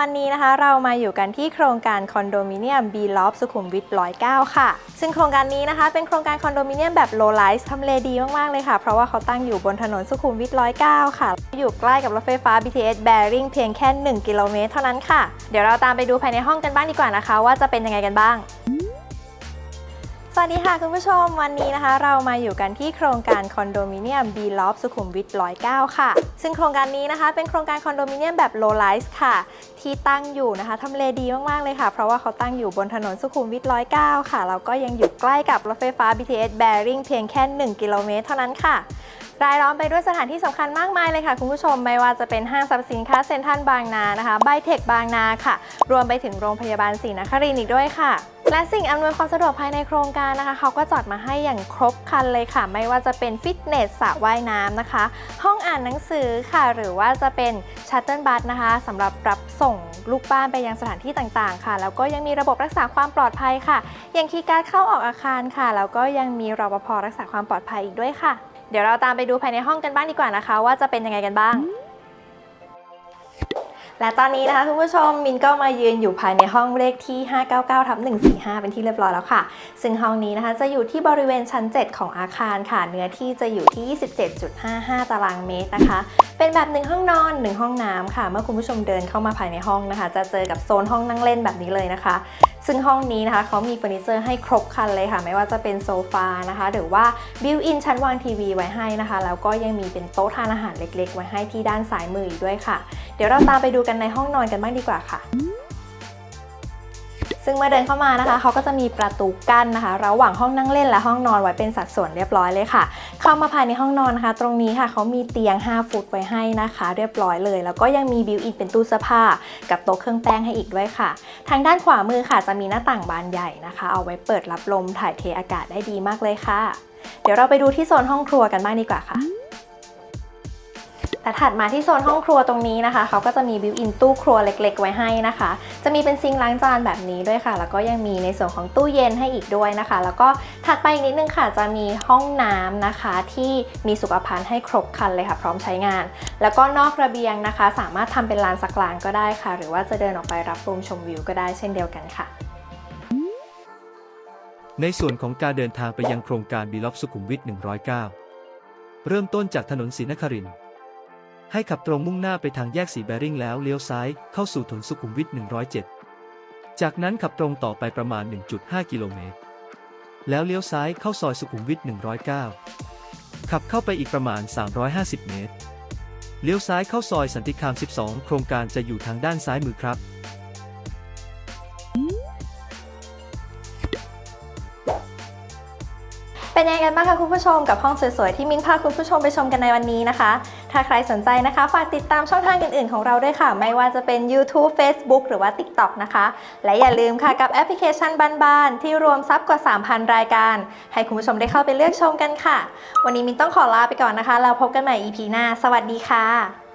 วันนี้นะคะเรามาอยู่กันที่โครงการคอนโดมิเนียม B Loft สุขุมวิท109 ค่ะ ซึ่งโครงการนี้นะคะเป็นโครงการคอนโดมิเนียมแบบ low rise ทำเลดีมาก ๆ เลยค่ะ เพราะว่าเขาตั้งอยู่บนถนนสุขุมวิท109 ค่ะ อยู่ใกล้กับรถไฟฟ้า BTS Bearing เพียงแค่ 1 กิโลเมตรเท่านั้นค่ะ เดี๋ยวเราตามไปดูภายในห้องกันบ้างดีกว่านะคะ ว่าจะเป็นยังไงกันบ้าง สวัสดีค่ะคุณผู้ชมวันนี้นะคะ เรามาอยู่กันที่โครงการคอนโดมิเนียม B Loft สุขุมวิท109 ค่ะ ซึ่งโครงการนี้นะคะ เป็นโครงการคอนโดมิเนียมแบบ low rise ค่ะ ที่ตั้งอยู่นะคะทำเลดีมาก ๆ เลยค่ะ เพราะว่าเขาตั้งอยู่บนถนนสุขุมวิท109 ค่ะ แล้วก็ยังอยู่ใกล้กับรถไฟฟ้า BTS Bearing เพียงแค่ 1 กิโลเมตรเท่านั้นค่ะรายล้อมไปด้วยสถานที่สำคัญมากมายเลยค่ะคุณผู้ชม ไม่ว่าจะเป็นห้างสรรพสินค้าเซ็นทรัลบางนานะคะไบเทคบางนาค่ะ รวมไปถึงโรงพยาบาลศรีนครินทร์อีกด้วยค่ะ และสิ่งอำนวยความสะดวกภายในโครงการนะคะเขาก็จัดมาให้อย่างครบครันเลยค่ะ ไม่ว่าจะเป็นฟิตเนสสระว่ายน้ำนะคะ ห้องอ่านหนังสือค่ะ หรือว่าจะเป็นชัตเติลบัสนะคะสำหรับรับส่งลูกบ้านไปยังสถานที่ต่างๆ ค่ะ แล้วก็ยังมีระบบรักษาความปลอดภัยค่ะอย่างคีย์การ์ดเข้าออกอาคารค่ะ แล้วก็ยังมีรปภรักษาความปลอดภัยอีกด้วยค่ะ เดี๋ยวเราตามไปดูภายในห้องกันบ้างดีกว่านะคะ ว่าจะเป็นยังไงกันบ้าง และตอนนี้นะคะคุณผู้ชมมินก็มายืนอยู่ภายในห้องเลขที่ 599ทับ145 เป็นที่เรียบร้อยแล้วค่ะ ซึ่งห้องนี้นะคะจะอยู่ที่บริเวณชั้น 7 ของอาคารค่ะ เนื้อที่จะอยู่ที่ 27.55 ตารางเมตรนะคะ เป็นแบบหนึ่งห้องนอน 1 ห้องน้ำค่ะ เมื่อคุณผู้ชมเดินเข้ามาภายในห้องนะคะ จะเจอกับโซนห้องนั่งเล่นแบบนี้เลยนะคะ ซึ่งห้องนี้นะคะเขามีเฟอร์นิเจอร์ให้ครบคันเลยค่ะ ไม่ว่าจะเป็นโซฟานะคะหรือว่าบิวอินชั้นวางทีวีไว้ให้นะคะ แล้วก็ยังมีเป็นโต๊ะทานอาหารเล็ก ๆ ไว้ให้ที่ด้านซ้ายมืออีกด้วยค่ะ เดี๋ยวเราตามไปดูกันในห้องนอนกันบ้างดีกว่าค่ะซึ่งเมื่อเดินเข้ามานะคะเขาก็จะมีประตูกั้นนะคะ ระหว่างห้องนั่งเล่นและห้องนอนไว้เป็นสัดส่วนเรียบร้อยเลยค่ะ เข้ามาภายในห้องนอนนะคะ ตรงนี้ค่ะเขามีเตียง 5 ฟุตไว้ให้นะคะ เรียบร้อยเลย แล้วก็ยังมีบิวอินเป็นตู้เสื้อผ้ากับโต๊ะเครื่องแป้งให้อีกด้วยค่ะ ทางด้านขวามือค่ะจะมีหน้าต่างบานใหญ่นะคะ เอาไว้เปิดรับลมถ่ายเทอากาศได้ดีมากเลยค่ะ เดี๋ยวเราไปดูที่โซนห้องครัวกันบ้างดีกว่าค่ะ แต่ถัดมาที่โซนห้องครัวตรงนี้นะคะ เขาก็จะมีบิวอินตู้ครัวเล็ก ๆ ไว้ให้นะคะ จะมีเป็นซิงล้างจานแบบนี้ด้วยค่ะ แล้วก็ยังมีในส่วนของตู้เย็นให้อีกด้วยนะคะ แล้วก็ถัดไปอีกนิดนึงค่ะ จะมีห้องน้ำนะคะ ที่มีสุขภัณฑ์ให้ครบครันเลยค่ะ พร้อมใช้งาน แล้วก็นอกระเบียงนะคะ สามารถทำเป็นลานสักลานก็ได้ค่ะ หรือว่าจะเดินออกไปรับลมชมวิวก็ได้เช่นเดียวกันค่ะในส่วนของการเดินทางไปยังโครงการบีล็อกสุขุมวิท 109 เริ่มต้นจากถนนศรีนครินทร์ ให้ขับตรงมุ่งหน้าไปทางแยกสีแบริ่งแล้วเลี้ยวซ้ายเข้าสู่ถนนสุขุมวิท 107 จากนั้นขับตรงต่อไปประมาณ 1.5 กิโลเมตร แล้วเลี้ยวซ้ายเข้าซอยสุขุมวิท 109 ขับเข้าไปอีกประมาณ 350 เมตร เลี้ยวซ้ายเข้าซอยสันติคาม 12 โครงการจะอยู่ทางด้านซ้ายมือครับ เป็นยังไงกันบ้างคะคุณผู้ชมกับห้องสวยๆที่มิ้นพาคุณผู้ชมไปชมกันในวันนี้นะคะ ถ้าใครสนใจนะคะฝากติดตามช่องทางอื่นๆของเราด้วยค่ะ ไม่ว่าจะเป็น YouTube Facebook หรือว่า TikTok นะคะ และอย่าลืมค่ะกับแอปพลิเคชันบ้านๆที่รวมซับกว่า 3,000 รายการ ให้คุณผู้ชมได้เข้าไปเลือกชมกันค่ะ วันนี้มิ้นต้องขอลาไปก่อนนะคะ เราพบกันใหม่ EP หน้า สวัสดีค่ะ